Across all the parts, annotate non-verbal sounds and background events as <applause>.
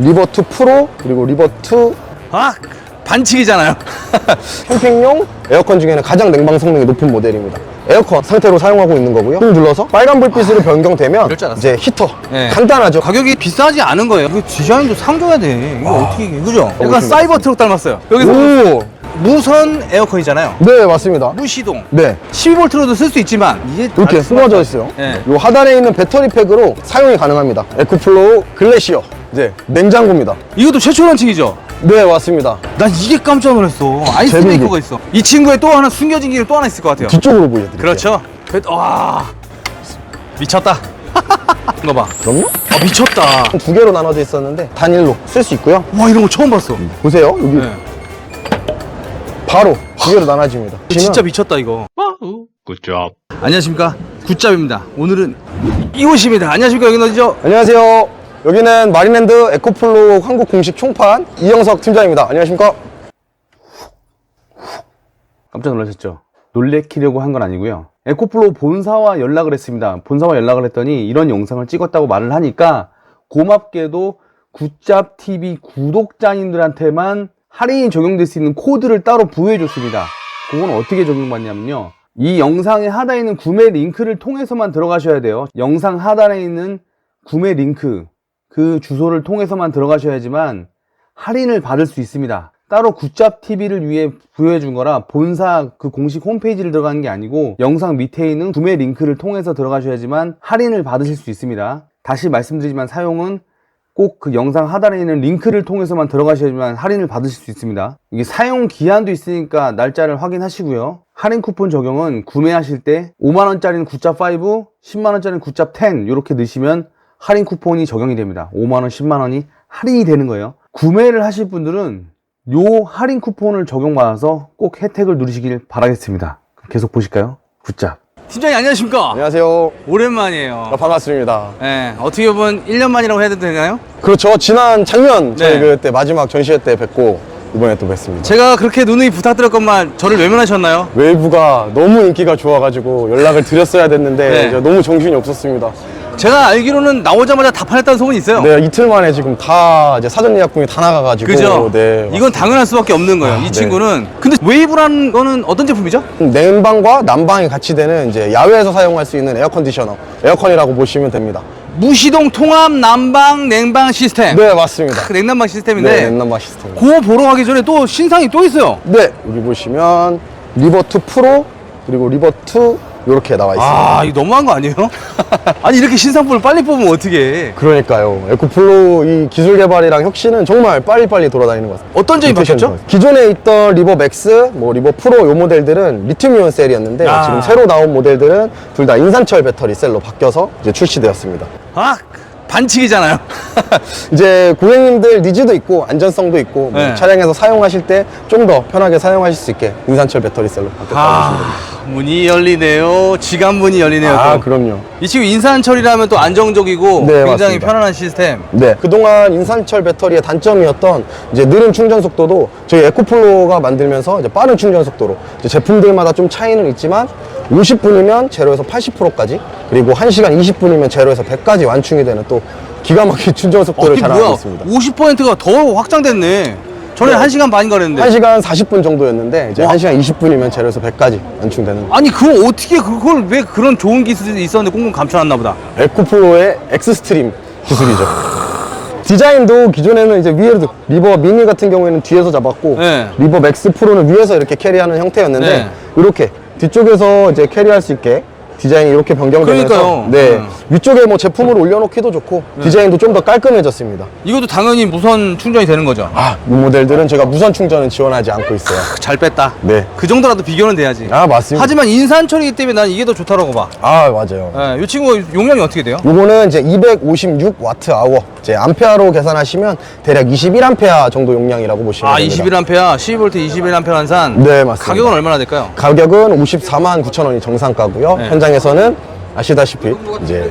리버2 프로 그리고 리버2 아 반칙이잖아요. <laughs> 캠핑용 에어컨 중에는 가장 냉방 성능이 높은 모델입니다. 에어컨 상태로 사용하고 있는 거고요. 꾹 눌러서 빨간 불빛으로 변경되면 이럴 줄 알았어. 이제 히터 네. 간단하죠. 가격이 비싸지 않은 거예요. 이거 디자인도 상줘야 돼. 이거 어떻게 이게 그죠? 약간 좋습니다. 사이버 트럭 닮았어요. 여기서 오, 무선 에어컨이잖아요. 네 맞습니다. 무시동. 네 12V로도 쓸 수 있지만 이게 이렇게 아, 숨어져 있어요. 네. 요 하단에 있는 배터리 팩으로 사용이 가능합니다. 에코플로우 글래시어 이제 냉장고입니다. 이것도 최초 런칭이죠. 네 맞습니다. 난 이게 깜짝 놀랐어. 아이스 재미있게. 메이커가 있어. 이 친구에 또 하나 숨겨진 기능 또 하나 있을 것 같아요. 뒤쪽으로 보여드릴게요. 그렇죠. 그- 와 미쳤다. <laughs> 이거 봐. 그럼요? 아 미쳤다. 두 개로 나눠져 있었는데 단일로 쓸 수 있고요. 와 이런 거 처음 봤어. 보세요. 여기 네. 바로 두 개로 나눠집니다. 진짜 미쳤다 이거. Good job. 안녕하십니까 굿잡입니다. 오늘은 이곳입니다. 안녕하십니까 여기는 어디죠? 안녕하세요. 여기는 마린랜드 에코플로우 한국 공식 총판 이영석 팀장입니다. 안녕하십니까? 깜짝 놀라셨죠? 놀래키려고 한 건 아니고요. 에코플로우 본사와 연락을 했습니다. 본사와 연락을 했더니 이런 영상을 찍었다고 말을 하니까 고맙게도 굿잡 TV 구독자님들한테만 할인이 적용될 수 있는 코드를 따로 부여해 줬습니다. 그건 어떻게 적용받냐면요. 이 영상의 하단에 있는 구매 링크를 통해서만 들어가셔야 돼요. 영상 하단에 있는 구매 링크 그 주소를 통해서만 들어가셔야지만 할인을 받을 수 있습니다. 따로 굿잡 TV를 위해 부여해 준 거라 본사 그 공식 홈페이지를 들어가는 게 아니고 영상 밑에 있는 구매 링크를 통해서 들어가셔야지만 할인을 받으실 수 있습니다. 다시 말씀드리지만 사용은 꼭 그 영상 하단에 있는 링크를 통해서만 들어가셔야지만 할인을 받으실 수 있습니다. 이게 사용 기한도 있으니까 날짜를 확인하시고요. 할인 쿠폰 적용은 구매하실 때 5만원짜리는 굿잡 5, 10만원짜리는 굿잡 10 이렇게 넣으시면 할인 쿠폰이 적용이 됩니다. 5만원, 10만원이 할인이 되는 거예요. 구매를 하실 분들은 요 할인 쿠폰을 적용받아서 꼭 혜택을 누리시길 바라겠습니다. 계속 보실까요? 굿잡. 팀장님 안녕하십니까? 안녕하세요. 오랜만이에요. 아, 반갑습니다. 네, 어떻게 보면 1년 만이라고 해야 되나요? 그렇죠. 지난 작년 저희 네. 그때 마지막 전시회 때 뵙고 이번에 또 뵙습니다. 제가 그렇게 누누이 부탁드렸건만 저를 외면하셨나요? 웨이브가 너무 인기가 좋아가지고 연락을 드렸어야 됐는데 네. 이제 너무 정신이 없었습니다. 제가 알기로는 나오자마자 다 팔렸다는 소문이 있어요. 네, 이틀 만에 지금 다 이제 사전 예약금이 다 나가가지고 그죠? 네, 이건 당연할 수밖에 없는 거예요. 아, 이 네. 친구는. 근데 웨이브라는 거는 어떤 제품이죠? 냉방과 난방이 같이 되는 이제 야외에서 사용할 수 있는 에어 컨디셔너, 에어컨이라고 보시면 됩니다. 무시동 통합 난방 냉방 시스템. 네, 맞습니다. 크, 냉난방 시스템인데 네, 냉난방 시스템. 그거 보러 가기 전에 또 신상이 또 있어요. 네, 여기 보시면 리버2 프로 그리고 리버2 이렇게 나와 있습니다. 아, 이거 너무한 거 아니에요? <laughs> 아니 이렇게 신상품을 빨리 뽑으면 어떻게? 그러니까요. 에코플로 이 기술 개발이랑 혁신은 정말 빨리빨리 돌아다니는 것 같습니다. 어떤 점이 바뀌었죠? 기존에 있던 리버 맥스, 뭐 리버 프로 요 모델들은 리튬이온 셀이었는데 아. 지금 새로 나온 모델들은 둘 다 인산철 배터리 셀로 바뀌어서 이제 출시되었습니다. 아, 반칙이잖아요. <laughs> 이제 고객님들 니즈도 있고 안전성도 있고 뭐 네. 차량에서 사용하실 때 좀 더 편하게 사용하실 수 있게 인산철 배터리 셀로 바뀌었다고 보시면 됩니다. 아, 문이 열리네요. 지간 문이 열리네요. 아, 또. 그럼요. 이 친구 인산철이라면 또 안정적이고 네, 굉장히 맞습니다. 편안한 시스템. 네. 그동안 인산철 배터리의 단점이었던 이제 느린 충전 속도도 저희 에코플로가 만들면서 이제 빠른 충전 속도로 이제 제품들마다 좀 차이는 있지만 50분이면 제로에서 80%까지 그리고 1시간 20분이면 제로에서 100까지 완충이 되는 또 기가 막힌 충전 속도를 이게 자랑하고? 있습니다. 50%가 더 확장됐네. 전에 네. 1시간 반인가 그랬는데. 1시간 40분 정도였는데 이제 와. 1시간 20분이면 제로에서 100까지 완충되는 아니 그거 어떻게 그걸 왜 그런 좋은 기술이 있었는데 꽁꽁 감춰놨나 보다. 에코플로의 엑스스트림 기술이죠. 디자인도 기존에는 이제 위에도 리버 미니 같은 경우에는 뒤에서 잡았고 네. 리버 맥스 프로는 위에서 이렇게 캐리하는 형태였는데 네. 이렇게 뒤쪽에서 이제 캐리할 수 있게 디자인이 이렇게 변경되면서 그러니까요. 네 네. 위쪽에 뭐 제품을 올려놓기도 좋고 디자인도 좀 더 깔끔해졌습니다. 이것도 당연히 무선 충전이 되는 거죠. 아, 이 모델들은 제가 무선 충전은 지원하지 않고 있어요. 잘 뺐다. 네. 그 정도라도 비교는 돼야지. 아 맞습니다. 하지만 인산철이기 때문에 난 이게 더 좋다라고 봐. 아 맞아요. 예, 이 친구 용량이 어떻게 돼요? 요거는 이제 256 와트 아워 이제 암페어로 계산하시면 대략 21암페어 정도 용량이라고 보시면 아, 됩니다. 21A, 12V 21A 환산. 네, 맞습니다. 가격은 얼마나 될까요? 가격은 54만 9천 원이 정상가고요. 네. 현장에서는 아시다시피 이제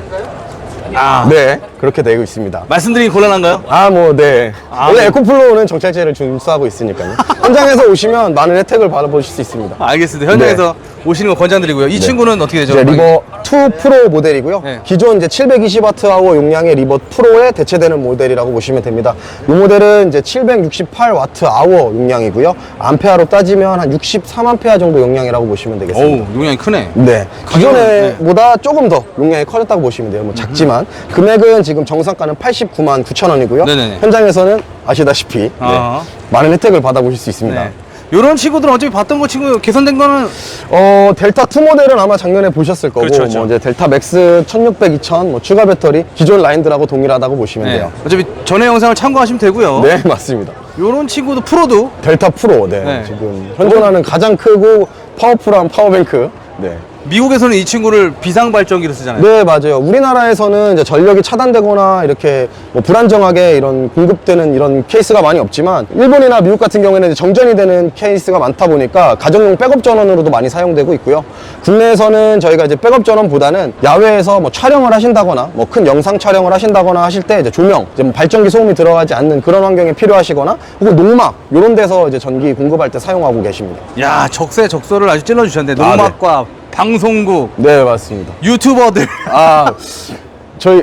아, 네 그렇게 되고 있습니다. 말씀드리기 곤란한가요? 아 뭐 네. 아, 원래 네. 에코플로우는 정찰제를 준수하고 있으니까요. <laughs> 현장에서 오시면 많은 혜택을 받아보실 수 있습니다. 알겠습니다. 현장에서 오시는 거 권장드리고요. 이 친구는 어떻게 되죠? 이제 리버 2 프로 모델이고요. 네. 기존 이제 720와트아워 용량의 리버 프로에 대체되는 모델이라고 보시면 됩니다. 이 모델은 이제 768와트아워 용량이고요. 암페아로 따지면 한 63암페아 정도 용량이라고 보시면 되겠습니다. 어우, 용량이 크네. 네. 가격은, 네. 기존에보다 조금 더 용량이 커졌다고 보시면 돼요. 뭐 작지만 금액은 지금 정상가는 89만 9천 원이고요. 네네네. 현장에서는 아시다시피 네, 아하. 많은 혜택을 받아보실 수 있습니다. 네. 요런 친구들은 어차피 봤던 거 친구 개선된 거는 어, 델타 2 모델은 아마 작년에 보셨을 거고, 그렇죠, 그렇죠. 뭐 이제 델타 맥스 1600, 2000, 뭐 추가 배터리 기존 라인들하고 동일하다고 보시면 네. 돼요. 어차피 전에 영상을 참고하시면 되고요. 네, <laughs> 맞습니다. 요런 친구도 프로도 델타 프로, 네, 네. 지금 현존하는 가장 크고 파워풀한 파워뱅크. 네. 미국에서는 이 친구를 비상 발전기로 쓰잖아요. 네, 맞아요. 우리나라에서는 이제 전력이 차단되거나 이렇게 뭐 불안정하게 이런 공급되는 이런 케이스가 많이 없지만 일본이나 미국 같은 경우에는 이제 정전이 되는 케이스가 많다 보니까 가정용 백업 전원으로도 많이 사용되고 있고요. 국내에서는 저희가 이제 백업 전원보다는 야외에서 뭐 촬영을 하신다거나 뭐 큰 영상 촬영을 하신다거나 하실 때 이제 조명, 이제 뭐 발전기 소음이 들어가지 않는 그런 환경에 필요하시거나 혹은 농막 이런 데서 이제 전기 공급할 때 사용하고 계십니다. 야, 적세 적소를 아주 찔러 주셨는데 아, 농막과 방송국, 네, 맞습니다. 유튜버들 아, <laughs> 저희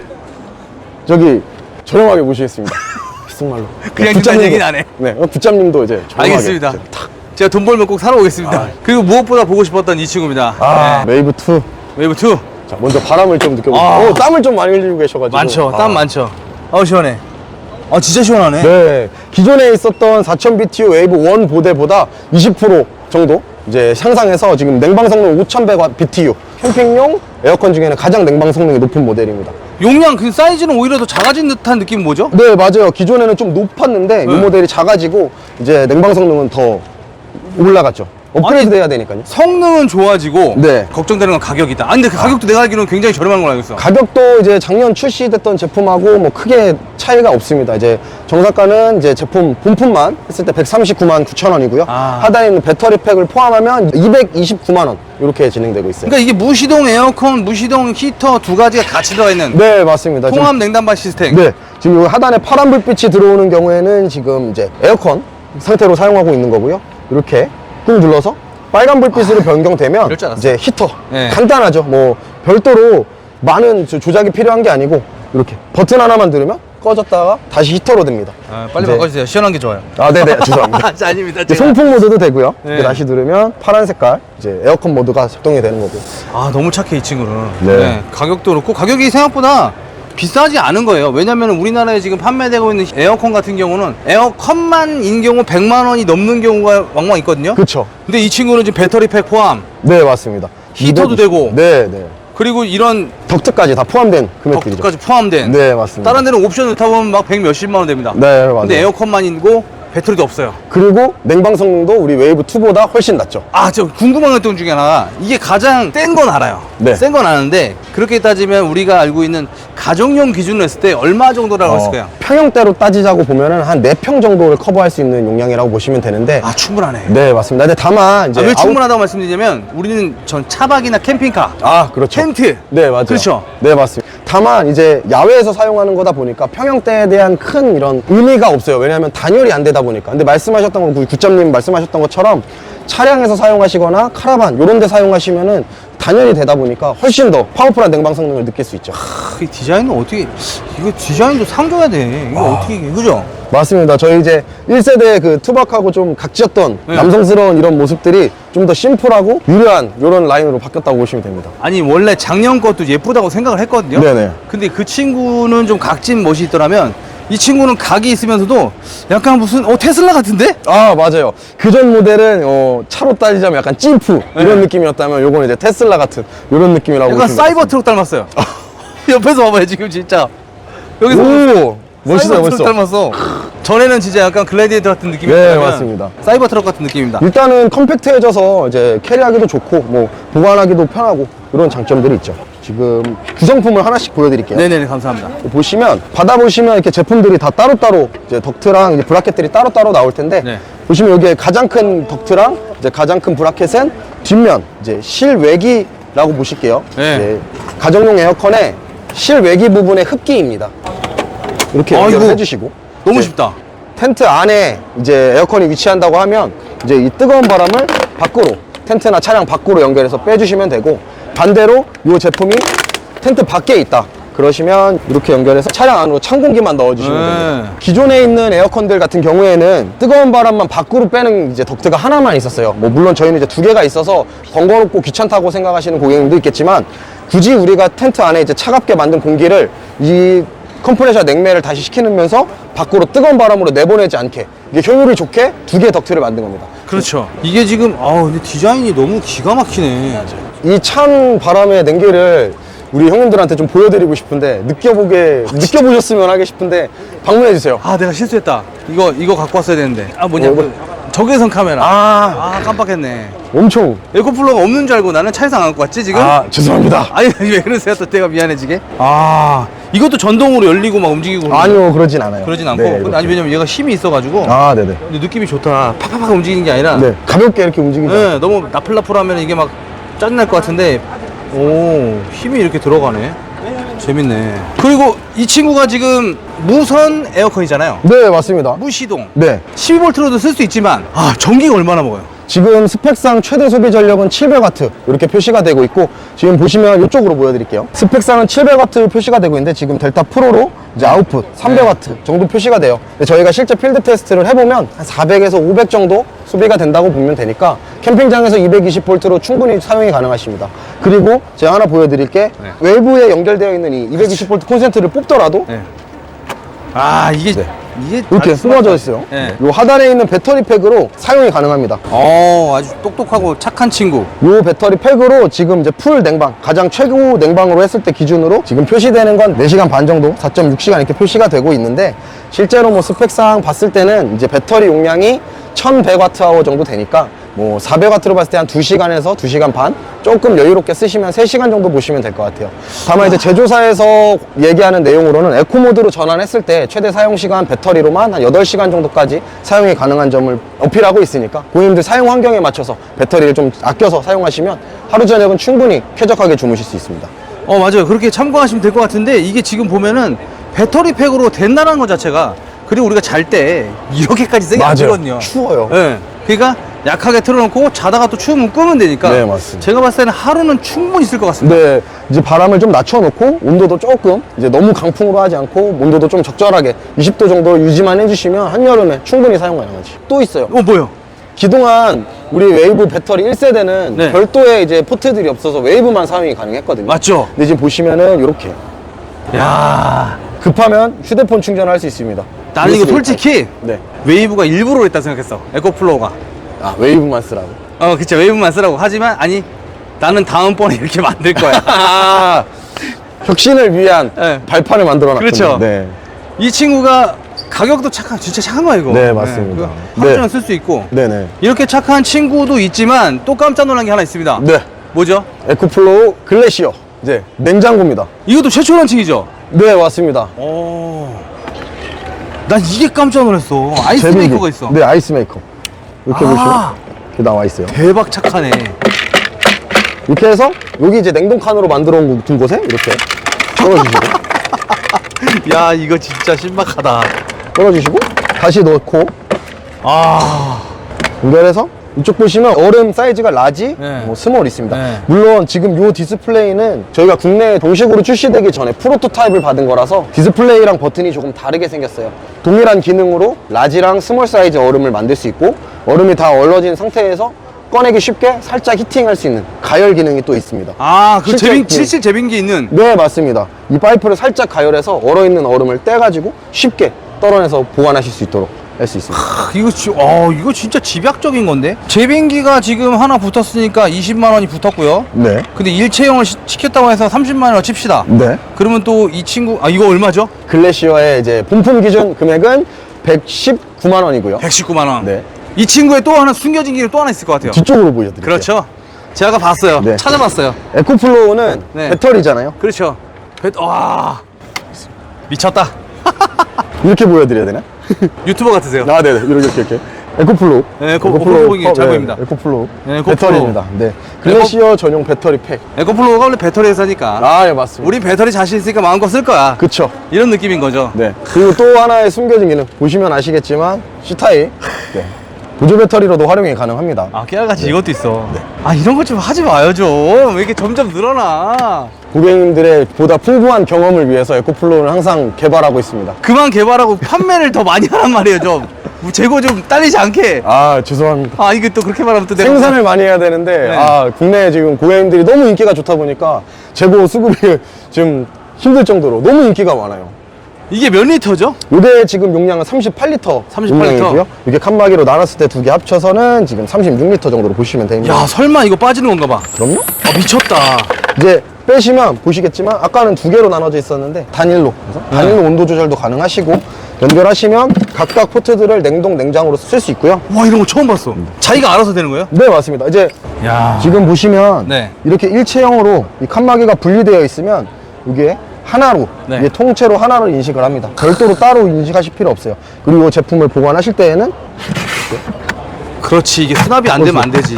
저기 저렴하게 모시겠습니다. <laughs> 정말로. 그냥 일단 얘기는 안 해. 네, 어, 부짬님도 이제 저렴하게. 알겠습니다. 이제 탁. 제가 돈 벌면 꼭 사러 오겠습니다. 그리고 무엇보다 보고 싶었던 이 친구입니다. 아, 네. 웨이브 2. 웨이브 2 자, 먼저 바람을 좀 느껴보세요. 아. 오, 땀을 좀 많이 흘리고 계셔가지고. 많죠. 아. 땀 많죠. 어우 시원해. 아 진짜 시원하네. 네, 기존에 있었던 4000 BTU 웨이브 1 보대보다 20% 정도 이제 향상해서 지금 냉방 성능 5100W BTU 캠핑용 에어컨 중에는 가장 냉방 성능이 높은 모델입니다. 용량 그 사이즈는 오히려 더 작아진 듯한 느낌 뭐죠? 네, 맞아요. 기존에는 좀 높았는데 이 네. 모델이 작아지고 이제 냉방 성능은 더 올라갔죠. 업그레이드 돼야 되니까요. 성능은 좋아지고 네. 걱정되는 건 가격이다. 아 근데 그 가격도 내가 알기로는 굉장히 저렴한 걸로 알고 있어. 가격도 이제 작년 출시됐던 제품하고 뭐 크게 차이가 없습니다. 이제 정사가는 이제 제품 본품만 했을 때 139만 9천 원이고요. 아. 하단에 있는 배터리 팩을 포함하면 229만 원 이렇게 진행되고 있어요. 그러니까 이게 무시동 에어컨, 무시동 히터 두 가지가 같이 들어가 있는 네, 맞습니다. 지금- 통합 냉난방 시스템. 네, 지금 이 하단에 파란 불빛이 들어오는 경우에는 지금 이제 에어컨 상태로 사용하고 있는 거고요. 이렇게 꾹 눌러서 빨간 불빛으로 변경되면 아, 이럴 줄 알았어요. 이제 히터 네. 간단하죠. 뭐 별도로 많은 조- 조작이 필요한 게 아니고 이렇게 버튼 하나만 누르면 꺼졌다가 다시 히터로 됩니다. 아, 빨리 이제- 바꿔주세요. 시원한 게 좋아요. 아, 네네, <laughs> 죄송합니다. 아, 아닙니다. 이제 제가. 송풍 모드도 되고요. 네. 이렇게 다시 누르면 파란 색깔 이제 에어컨 모드가 작동이 되는 거고. 아 너무 착해 이 친구는. 네. 가격도 그렇고 가격이 생각보다 비싸지 않은 거예요. 왜냐면 우리나라에 지금 판매되고 있는 에어컨 같은 경우는 에어컨만인 경우 100만 원이 넘는 경우가 왕왕 있거든요. 그쵸? 근데 이 친구는 지금 배터리 팩 포함 네, 맞습니다. 히터도 290. 되고. 네, 네. 그리고 이런 덕트까지 다 포함된 금액들이죠. 덕트까지 포함된 네, 맞습니다. 다른 데는 옵션 넣다 보면 막 100 몇십만 원 됩니다. 네, 맞아요. 근데 에어컨만 있고 배터리도 없어요. 그리고 냉방 성능도 우리 웨이브 2보다 훨씬 낮죠. 아, 저 궁금한 것중 중에 하나가 이게 가장 센 건 알아요. 네. 센 건 아는데 그렇게 따지면 우리가 알고 있는 가정용 기준으로 했을 때 얼마 정도라고 했을까요? 어, 평형대로 따지자고 보면은 한 4평 정도를 커버할 수 있는 용량이라고 보시면 되는데 아, 충분하네. 네, 맞습니다. 근데 다만 이제 아, 왜 아웃- 충분하다고 말씀드리냐면 우리는 전 차박이나 캠핑카, 아, 그렇죠. 텐트. 네, 맞아요. 그렇죠. 네, 맞습니다. 다만 이제 야외에서 사용하는 거다 보니까 평형대에 대한 큰 이런 의미가 없어요. 왜냐하면 단열이 안 되다 보니까. 근데 말씀하셨던 건 우리 구점님 말씀하셨던 것처럼 차량에서 사용하시거나 카라반 이런 데 사용하시면은 단열이 되다 보니까 훨씬 더 파워풀한 냉방 성능을 느낄 수 있죠. 크, 이 디자인은 어떻게 이거 디자인도 상줘야 돼. 이거 어떻게 이게 그죠? 맞습니다. 저희 이제 1세대 그 투박하고 좀 각지였던 네. 남성스러운 이런 모습들이 좀 더 심플하고 유려한 이런 라인으로 바뀌었다고 보시면 됩니다. 아니 원래 작년 것도 예쁘다고 생각을 했거든요. 네네. 근데 그 친구는 좀 각진 멋이 있더라면 이 친구는 각이 있으면서도 약간 무슨 어 테슬라 같은데? 아 맞아요. 그전 모델은 어, 차로 따지자면 약간 찐프 이런 네. 느낌이었다면 요거는 이제 테슬라 같은 이런 느낌이라고 약간 보시면 사이버 트럭 닮았어요. <laughs> 옆에서 봐봐요 지금 진짜. 여기서 오 멋있어요 사이버 트럭 멋있어. 닮았어. 전에는 진짜 약간 글래디에이터 같은 느낌이 네, 맞습니다. 사이버 트럭 같은 느낌입니다. 일단은 컴팩트해져서 이제 캐리하기도 좋고 뭐 보관하기도 편하고 이런 장점들이 있죠. 지금 구성품을 하나씩 보여드릴게요. 네네네 감사합니다. 보시면 받아보시면 이렇게 제품들이 다 따로따로 이제 덕트랑 이제 브라켓들이 따로따로 나올 텐데 네. 보시면 여기에 가장 큰 덕트랑 이제 가장 큰 브라켓은 뒷면 이제 실외기라고 보실게요. 네. 이제 가정용 에어컨의 실외기 부분의 흡기입니다. 이렇게. 연결을 해주시고 너무 이제 쉽다. 텐트 안에 이제 에어컨이 위치한다고 하면 이제 이 뜨거운 바람을 밖으로 텐트나 차량 밖으로 연결해서 빼주시면 되고 반대로 이 제품이 텐트 밖에 있다. 그러시면 이렇게 연결해서 차량 안으로 찬 공기만 넣어주시면 네. 됩니다. 기존에 있는 에어컨들 같은 경우에는 뜨거운 바람만 밖으로 빼는 이제 덕트가 하나만 있었어요. 뭐 물론 저희는 이제 두 개가 있어서 번거롭고 귀찮다고 생각하시는 고객님도 있겠지만 굳이 우리가 텐트 안에 이제 차갑게 만든 공기를 이 컴프레셔 냉매를 다시 시키면서 밖으로 뜨거운 바람으로 내보내지 않게 이게 효율이 좋게 두 개의 덕트를 만든 겁니다. 그렇죠. 이게 지금 아 근데 디자인이 너무 기가 막히네. 이 찬 바람의 냉기를 우리 형님들한테 좀 보여드리고 싶은데 느껴보게 느껴보셨으면 하게 싶은데 방문해 주세요. 아 내가 실수했다. 이거 이거 갖고 왔어야 되는데. 아 뭐냐 뭐, 그 적외선 카메라. 아 아 깜빡했네. 엄청 에코플러가 없는 줄 알고 나는 차에서 안 갖고 왔지 지금? 아 죄송합니다. <laughs> 아니 왜 그러세요 또 내가 미안해지게? 아 이것도 전동으로 열리고 막 움직이고 그러는 아니요 그러진 않아요. 그러진 않고 네, 근데 이렇게. 아니 왜냐면 얘가 힘이 있어가지고 아 네네. 근데 느낌이 좋다 팍팍팍 움직이는 게 아니라 네 가볍게 이렇게 움직이죠. 네, 너무 나풀나풀하면 이게 막 짜증날 것 같은데. 오 힘이 이렇게 들어가네. 재밌네. 그리고 이 친구가 지금 무선 에어컨이잖아요. 네 맞습니다. 무시동. 네. 12V로도 쓸 수 있지만 아 전기가 얼마나 먹어요? 지금 스펙상 최대 소비 전력은 700W 이렇게 표시가 되고 있고 지금 보시면 이쪽으로 보여드릴게요. 스펙상은 700W 표시가 되고 있는데 지금 델타 프로로 이제 아웃풋 300W 정도 표시가 돼요. 근데 저희가 실제 필드 테스트를 해보면 한 400에서 500 정도 소비가 된다고 보면 되니까 캠핑장에서 220V로 충분히 사용이 가능하십니다. 그리고 제가 하나 보여드릴 게 네. 외부에 연결되어 있는 이 220V 콘센트를 뽑더라도 네. 아 이게 네. 이게 이렇게 숨어져. 있어요. 네. 이 하단에 있는 배터리 팩으로 사용이 가능합니다. 어 아주 똑똑하고 착한 친구 요 배터리 팩으로 지금 이제 풀 냉방 가장 최고 냉방으로 했을 때 기준으로 지금 표시되는 건 4시간 반 정도 4.6시간 이렇게 표시가 되고 있는데 실제로 뭐 스펙상 봤을 때는 이제 배터리 용량이 1100Wh 정도 되니까 뭐 400W로 봤을 때 한 2시간에서 2시간 반 조금 여유롭게 쓰시면 3시간 정도 보시면 될 것 같아요 다만 이제 제조사에서 얘기하는 내용으로는 에코 모드로 전환했을 때 최대 사용 시간 배터리로만 한 8시간 정도까지 사용이 가능한 점을 어필하고 있으니까 고객님들 사용 환경에 맞춰서 배터리를 좀 아껴서 사용하시면 하루 저녁은 충분히 쾌적하게 주무실 수 있습니다 어 맞아요 그렇게 참고하시면 될 것 같은데 이게 지금 보면은 배터리 팩으로 된다는 것 자체가 그리고 우리가 잘 때 이렇게까지 세게 안 맞아요. 들거든요 추워요. 네. 그러니까 약하게 틀어놓고 자다가 또 추우면 끄면 되니까 네, 맞습니다. 제가 봤을 때는 하루는 충분히 쓸것 같습니다 근데 이제 바람을 좀 낮춰놓고 온도도 조금 이제 너무 강풍으로 하지 않고 온도도 좀 적절하게 20도 정도 유지만 해주시면 한여름에 충분히 사용 가능하지 또 있어요 어 뭐요? 그동안 우리 웨이브 배터리 1세대는 네. 별도의 이제 포트들이 없어서 웨이브만 사용이 가능했거든요 맞죠? 근데 지금 보시면은 이렇게 야 급하면 휴대폰 충전할 수 있습니다 나는 이거 솔직히 네. 웨이브가 일부러 했다 생각했어 에코플로우가 아 웨이브만 쓰라고 어 그쵸 웨이브만 쓰라고 하지만 아니 나는 다음번에 <laughs> 이렇게 만들 거야 아 <laughs> 혁신을 위한 네. 발판을 만들어 놨군요 그렇죠. 네. 이 친구가 가격도 착한 진짜 착한 거야 이거 네, 맞습니다. 그거 하루 네. 종일 쓸 수 있고 네네 이렇게 착한 친구도 있지만 또 깜짝 놀란 게 하나 있습니다 네 뭐죠? 에코플로우 글래시어 이제 냉장고입니다 이것도 최초 런칭이죠? 네 맞습니다 오. 난 이게 깜짝 놀랐어. 아이스메이커가 있어. 네 아이스 메이커. 이렇게 아. 보시면 이렇게 나와 있어요. 대박 착하네. 이렇게 해서 여기 이제 냉동 칸으로 만들어 둔 곳에 이렇게 떨어주시고. <laughs> 야 이거 진짜 신박하다. 떨어주시고 다시 넣고 아. 연결해서 이쪽 보시면 얼음 사이즈가 라지, 네. 뭐 스몰 있습니다. 네. 물론 지금 이 디스플레이는 저희가 국내에 동식으로 출시되기 전에 프로토타입을 받은 거라서 디스플레이랑 버튼이 조금 다르게 생겼어요. 동일한 기능으로 라지랑 스몰 사이즈 얼음을 만들 수 있고 얼음이 다 얼러진 상태에서 꺼내기 쉽게 살짝 히팅할 수 있는 가열 기능이 또 있습니다. 아, 그 실제 제빙, 그- 실실 제빙기 있는. 네, 맞습니다. 이 파이프를 살짝 가열해서 얼어있는 얼음을 떼가지고 쉽게 떨어내서 보관하실 수 있도록 할수 있습니다. 아, 이거, 지, 어, 이거 진짜 집약적인 건데? 제빙기가 지금 하나 붙었으니까 20만 원이 붙었고요. 네. 근데 일체형을 시, 시켰다고 해서 30만원 칩시다. 네. 그러면 또 이 친구, 아, 이거 얼마죠? 글래시어의 이제 본품 기준 금액은 119만 원이고요. 119만 원. 네. 이 친구에 또 하나 숨겨진 기능 또 하나 있을 것 같아요. 뒤쪽으로 보여드릴게요. 그렇죠. 제가 아까 봤어요. 네. 찾아봤어요. 에코플로우는 네. 배터리잖아요. 그렇죠. 배, 와. 미쳤다. <laughs> 이렇게 보여드려야 되나? <laughs> 유튜버 같으세요. 아, 네네. 이렇게, 이렇게, 이렇게. 에코플로우. 네, 에코- 에코플로우 컵, 잘 네, 보입니다. 에코플로우. 네, 에코플로우. 배터리입니다. 네. 글래시어 전용 배터리 팩. 에코플로우가 원래 배터리 회사니까. 아, 예, 맞습니다. 우리 배터리 자신 있으니까 마음껏 쓸 거야. 그쵸. 이런 느낌인 거죠. 네. 그리고 또 하나의 숨겨진 기능. 보시면 아시겠지만, C타입. 네. 보조 배터리로도 활용이 가능합니다. 아 깨알같이 이것도 있어 아 이런 것 좀 하지 마요 좀 왜 이렇게 점점 늘어나 고객님들의 보다 풍부한 경험을 위해서 에코플로우는 항상 개발하고 있습니다. 그만 개발하고 판매를 더 많이 하란 말이에요 좀 뭐 재고 좀 딸리지 않게 아 죄송합니다. 아 이게 또 그렇게 말하면 또 내가 생산을 많이 해야 되는데 네. 아 국내에 지금 고객님들이 너무 인기가 좋다 보니까 재고 수급이 <laughs> 지금 힘들 정도로 너무 인기가 많아요. 이게 몇 리터죠? 이게 지금 용량은 38리터 38 용량이고요. 이게 칸막이로 나눴을 때 두 개 합쳐서는 지금 36리터 정도로 보시면 됩니다. 야 설마 이거 빠지는 건가 봐 그럼요? 아, 미쳤다 이제 빼시면 보시겠지만 아까는 두 개로 나눠져 있었는데 단일로 그래서 네. 단일로 온도 조절도 가능하시고 연결하시면 각각 포트들을 냉동 냉장으로 쓸 수 있고요. 와 이런 거 처음 봤어 자기가 알아서 되는 거예요? 네 맞습니다. 이제 야 지금 보시면 네. 이렇게 일체형으로 이 칸막이가 분리되어 있으면 이게 하나로 네. 이게 통째로 하나로 인식을 합니다. 별도로 따로 인식하실 필요 없어요. 그리고 제품을 보관하실 때에는 그렇지 이게 수납이 안 되면 안 되지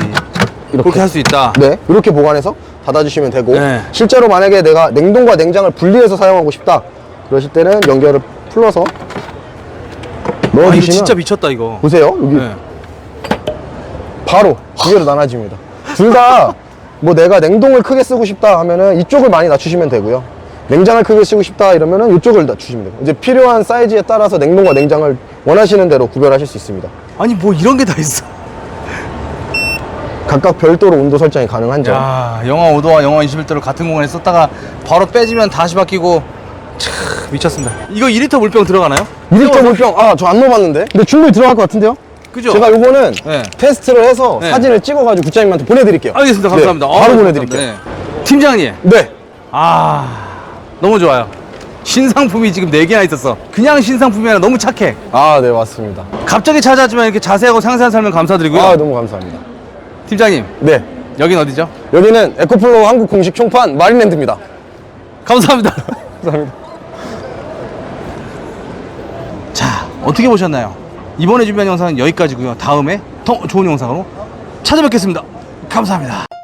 그렇게 할 수 있다 네 이렇게 보관해서 닫아주시면 되고 네. 실제로 만약에 내가 냉동과 냉장을 분리해서 사용하고 싶다 그러실 때는 연결을 풀러서 아 넣어주시면 이거 진짜 미쳤다 이거 보세요 여기 네. 바로 두 개로 나눠집니다. 둘 다 뭐 내가 냉동을 크게 쓰고 싶다 하면은 이쪽을 많이 낮추시면 되고요. 냉장을 크게 쓰고 싶다 이러면은 이쪽을 낮추시면 되고 이제 필요한 사이즈에 따라서 냉동과 냉장을 원하시는 대로 구별하실 수 있습니다. 아니 뭐 이런 게 다 있어 각각 별도로 온도 설정이 가능한 점. 야 영하 5도와 영하 21도를 같은 공간에 썼다가 바로 빼지면 다시 바뀌고 참 미쳤습니다 이거 2리터 물병 들어가나요? 2리터 물병 아 저 안 넣어봤는데 근데 충분히 들어갈 것 같은데요? 그죠? 제가 요거는 네. 테스트를 해서 네. 사진을 찍어가지고 국장님한테 보내드릴게요. 알겠습니다 감사합니다 네, 어, 바로 감사합니다. 보내드릴게요. 네. 팀장님 네. 아 너무 좋아요 신상품이 지금 4개나 있었어 그냥 신상품이 아니라 너무 착해 아, 네, 맞습니다. 갑자기 찾아왔지만 이렇게 자세하고 상세한 설명 감사드리고요 아, 너무 감사합니다. 팀장님 네. 여긴 어디죠? 여기는 에코플로우 한국 공식 총판 마린랜드입니다. 감사합니다 <laughs> 감사합니다. 자 어떻게 보셨나요? 이번에 준비한 영상은 여기까지고요 다음에 더 좋은 영상으로 찾아뵙겠습니다 감사합니다